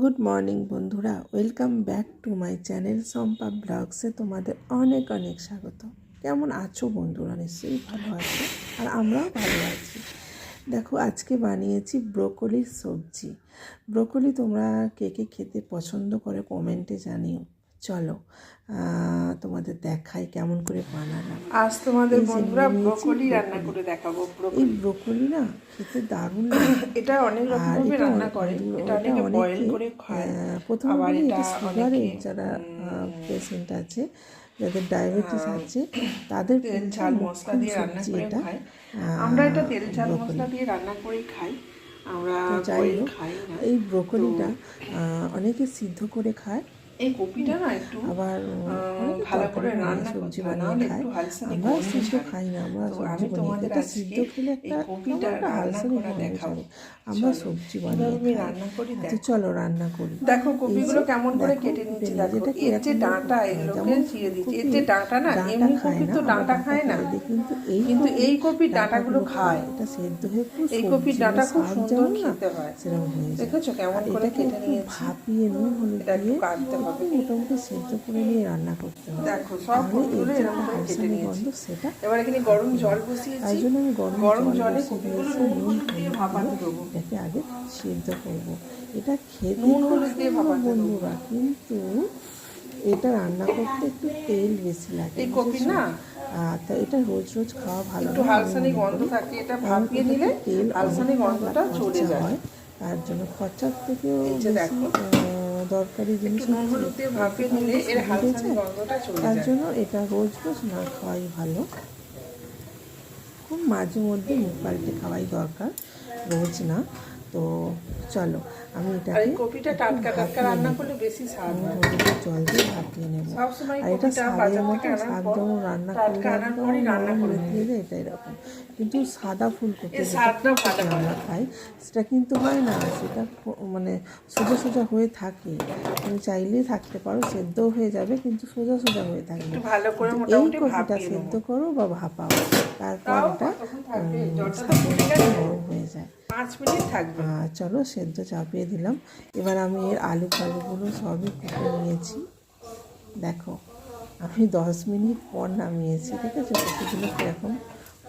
Good morning বন্ধুরা, welcome back to my channel Sampa ব্লগসে তোমাদের অনেক অনেক স্বাগত। কেমন আছো বন্ধুরা? নিশ্চয়ই ভালো আছো আর আমরাও ভালো আছি। দেখো, আজকে বানিয়েছি ব্রোকলির সবজি। ব্রোকলি তোমরা কে কে খেতে পছন্দ করে কমেন্টে জানিও। চলো তোমাদের দেখাই কেমন করে বানালাম। আজ তোমাদের বন্ধুরা ব্রোকলি রান্না করে দেখাবো এই ব্রোকলি না খেতে দারুণ এটা অনেক রকম আর ভাবে এটা রান্না করে এটা অনেকে বয়েল করে খায়। প্রথমে এটা অনেকে যারা পেশেন্ট আছে যাদের ডায়াবেটিস আছে তাদের তেল ঝাল মশলা দিয়ে রান্না করে খায়। আমরা এটা তেল ঝাল মশলা দিয়ে রান্না করেই খাই। আমরা যাই হোক এই ব্রোকলিটা অনেকে সিদ্ধ করে খায় এই কপিটা না একটু আবার ভালো করে রান্না সবজি করতে হয়, বানিয়ে নাহলে খায় একটু হালসানি আমরা সিদ্ধ খাই না আমরা আমি তোমাদের সিদ্ধ খেলে একটা কপিটা রান্না করা দেখাবো। আমরা সবজি আমি রান্না করি তো দেখো। চলো রান্না করি। দেখো কপিগুলো কেমন করে কেটে নিচ্ছি দেখো। এটা এর যে ডাঁটা এগুলোকে ছিঁড়ে দিচ্ছি। এর যে ডাঁটা না এমনি কপি তো ডাঁটা খায় না। কিন্তু এই কিন্তু এই কপির ডাঁটাগুলো খায়। এটা সেদ্ধ হয়ে এই কপির ডাঁটা খুব সুন্দর খেতে হয়। দেখেছ কেমন করে কেটে নিয়েছি? ভাপিয়ে নুন হলুদ দিয়ে কাটতে হবে। মোটামুটি সেদ্ধ করে নিয়ে রান্না করতে হবে। দেখো সব এরকম করে কেটে নিয়েছি। সেটা এবার এখানে গরম জল তাই জন্য আমি গরম গরম জলে বসিয়ে কপিগুলো নুন দিয়ে ভাপাতে দেবো। এটাকে আগে সেদ্ধ করব। এটা খেতে নুন হলুদ দিয়ে ভাপাতে বন্ধুরা কিন্তু এটা রান্না করতে একটু তেল বেশি লাগে এই কপি না? তা এটা রোজ রোজ খাওয়া ভালো একটু হালসানি গন্ধ থাকে এটা ভাপিয়ে নিলে তেল হালসানি গন্ধটা চলে যায়। তার জন্য খরচার থেকেও দেখো। দরকারি জিনিস তার জন্য এটা রোজ রোজ না খাওয়াই ভালো। খুব মাঝে মধ্যে মুখ পাল্টে খাওয়াই দরকার রোজ না। তো চলো আমি এটাকে কপিটা টাটকা টাটকা রান্না করলে বেশি স্বাদ হয়। জল দিয়ে ভাপিয়ে নেব। সবসময় আর এটা কপিটা শাকের মতো পর রান্না টাটকা আনার পরই রান্না করে নিই। এটা এরকম। কিন্তু সাদা ফুলকপি স্বাদটা ভালো। আমরা খাই সেটা কিন্তু হয় না সেটা মানে সোজা সোজা হয়ে থাকে। তুমি চাইলেই থাকতে পারো সেদ্ধও হয়ে যাবে কিন্তু সোজা সোজা হয়ে থাকবে ভালো করে মোটামুটি এই কপিটা সেদ্ধ করো বা ভাপাও তারপর এটা। হয়ে যায়। পাঁচ মিনিট থাকবে। চলো সেদ্ধ চাপিয়ে দিলাম। এবার আমি এর আলু ফালুগুলো সবই কুটে নিয়েছি। দেখো, আমি দশ মিনিট পর নামিয়েছি, ঠিক আছে? কপিগুলো কীরকম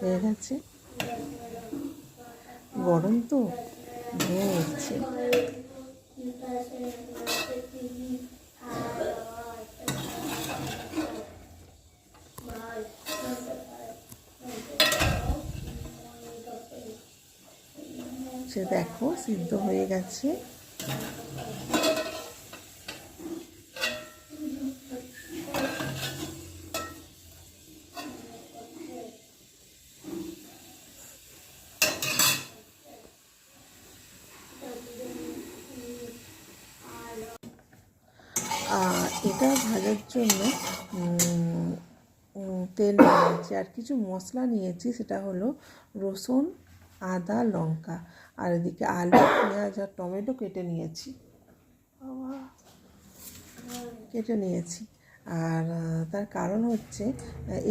হয়ে গেছে? গরম তো? ধোঁয়া উঠছে সে দেখো, সিদ্ধ হয়ে গেছে। আর এটা ভাজার জন্য তেল নিয়েছি। আর কিছু মশলা নিয়েছি, সেটা হলো রসুন আদা লঙ্কা। আর এদিকে আলু পেঁয়াজ আর টমেটো কেটে নিয়েছি। কেটে নিয়েছি। আর তার কারণ হচ্ছে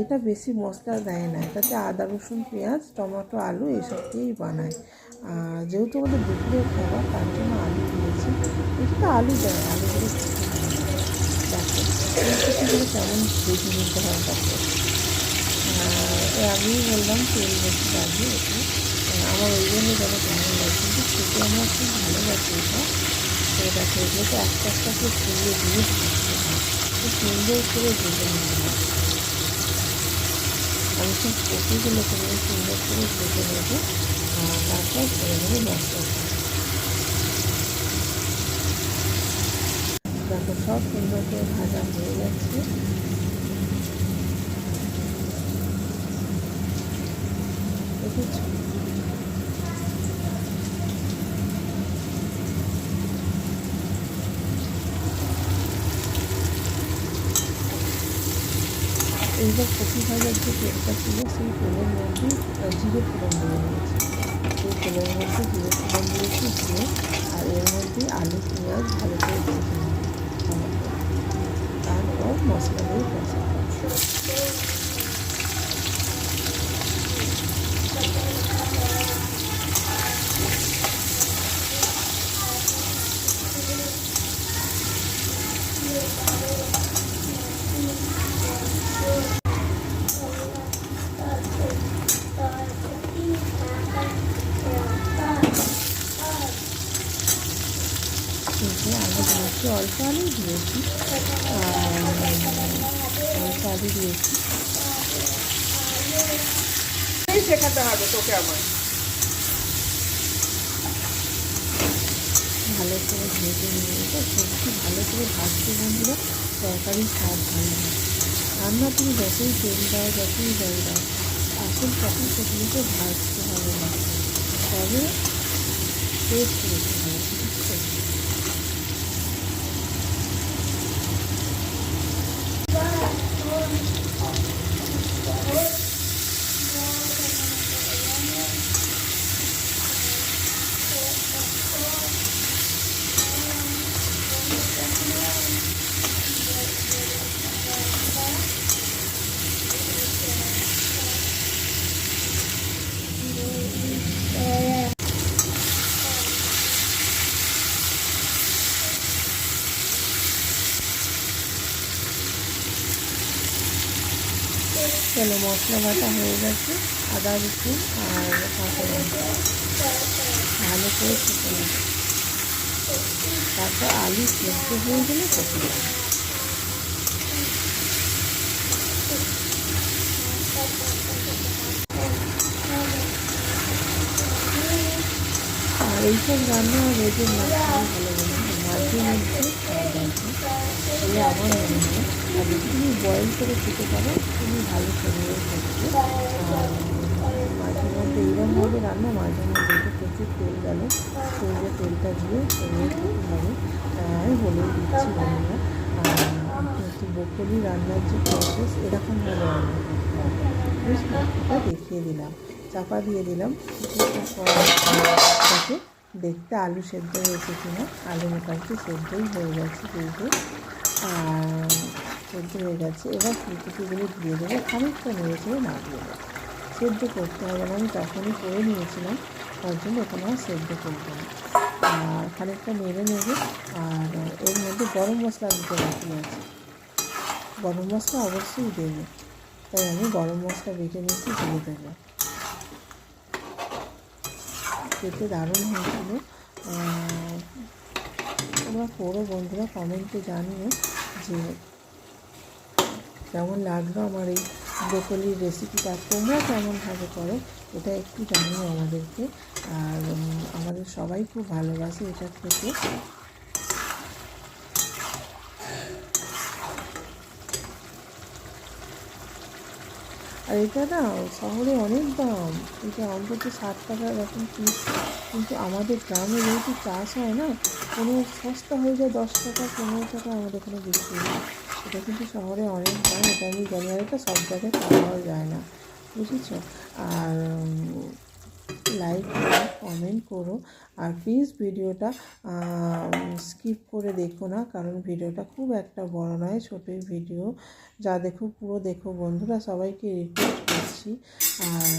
এটা বেশি মশলা দেয় না। এটাতে আদা রসুন পেঁয়াজ টমেটো আলু এসব দিয়েই বানায়। আর যেহেতু আমাদের দুপুরের খাবার তার জন্য আলু দিয়েছি। এটাতে আলু দেয় আলুগুলো দেখো কেমন ভেজে নিতে হয় আর আমি বললাম তেল বেশি লাগবে আহ, আমার ওই জন্য যেন কেমন লাগে কিন্তু খেতে আমার খুব ভালো লাগে এটা। তো দেখো এগুলোকে একটা একটা করে ফুলিয়ে দিয়ে খুব সুন্দর করে ভেজে হয় আমি সব কপিগুলোকে নিয়ে সুন্দর করে ভেজে নেব। তারপর ধরে ধরে মশলা। দেখো, সব সুন্দর করে ভাজা হয়ে গেছে। দেখেছ? এইবার কপি ভাজার যে তেলটা ছিল সেই তেলের মধ্যে জিরো ফোড়ন দিয়ে নিয়েছি সেই তেলের মধ্যে জিরে ফোড়ন দিয়েছি দিয়ে আর এর মধ্যে আলু, পেঁয়াজ, ভালো করে ভেজে তারপর মশলা দিয়ে কষাবো আলু দিয়েছি অল্প আলু দিয়েছি অল্প আলু দিয়েছি। ভালো করে ভেজে নিয়ে সবজি ভালো করে ভাজতে বন্ধুরা তরকারি স্বাদ ভালো হয়। রান্না তুমি যতই তেল দাও যতই দাও তখন সেগুলোকে ভাজতে হবে না তবে টেস্ট বেশি হবে বুঝছ চলো মশলা বাটা হয়ে গেছে, আদা রসুন আর কাঁচা ভালো করে ফুটে নেবে তারপর আলু সেদ্ধ হয়ে গেলে আর এইসব রান্না রোজের না ভালো হয় মাঝে মধ্যে খাওয়া আমার মনে হয়, আর বয়েল করে খেতে পারো তুমি ভালো পক্ষে আর মাঝে মধ্যে এইরকমভাবে রান্না, মাঝে মধ্যে একটু প্রচুর তেল গেল শরীরে তেলটা দিয়ে হবে তাই আমি বলে দিচ্ছি আর কিন্তু বকলি রান্নার যে প্রসেস এরকমভাবে রান্না করতে দেখিয়ে দিলাম, চাপা দিয়ে দিলাম। তাকে দেখতে আলু সেদ্ধ হয়েছে কিনা? আলু মোটামুটি সেদ্ধই হয়ে গেছে কিন্তু আর সেদ্ধ হয়ে গেছে। এবার ফুলকপিগুলো দিয়ে দেবো। খানিকটা নেড়ে না দিয়ে দেবো সেদ্ধ করতে হবে আমি তখনই করে নিয়েছিলাম। তার জন্য এখানে আর সেদ্ধ করব না। আর খানিকটা নেড়ে নেবে। আর এর মধ্যে গরম মশলা দিতে বাকি আছে। গরম মশলা অবশ্যই দেবে। তাই আমি গরম মশলা বেটে নিয়েছি, দিয়ে দেবো। খেতে দারুণ হয়েছিল। তোমরা করো বন্ধুরা কমেন্টে জানিও যে কেমন লাগল আমার এই ব্রোকলির রেসিপিটা তোমরা কেমনভাবে করো, এটা একটু জানিও আমাদেরকে। আর আমাদের সবাই খুব ভালোবাসে এটা খেতে। আর এটা না শহরে অনেক দাম। এটা অন্তত ষাট টাকা এরকম পিস কিন্তু আমাদের গ্রামে যেহেতু চাষ হয় না, কোনো সস্তা হয়ে যায় দশ টাকা, পনেরো টাকা আমাদের এখানে বিক্রি হয় এটা কিন্তু শহরে অনেক দাম এটা আমি জানি এটা সব জায়গায় পাওয়াও যায় না, বুঝেছ? আর লাইক করো কমেন্ট করো, আর প্লিজ ভিডিওটা স্কিপ করে দেখো না, কারণ ভিডিওটা খুব একটা বড় নয়, ছোটোই ভিডিও যা দেখো, পুরো দেখো বন্ধুরা, সবাইকে রিকোয়েস্ট করছি। আর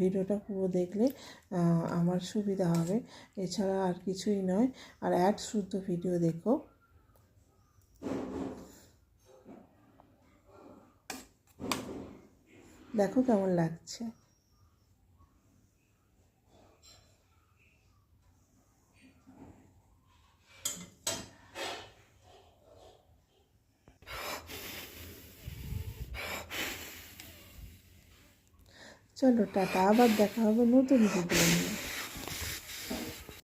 ভিডিওটা পুরো দেখলে আমার সুবিধা হবে। এছাড়া আর কিছুই নয়। আর অ্যাড শুদ্ধ ভিডিও দেখো। দেখো কেমন লাগছে। চলো টাটা আবার দেখা হবে নতুন ভিডিও নিয়ে।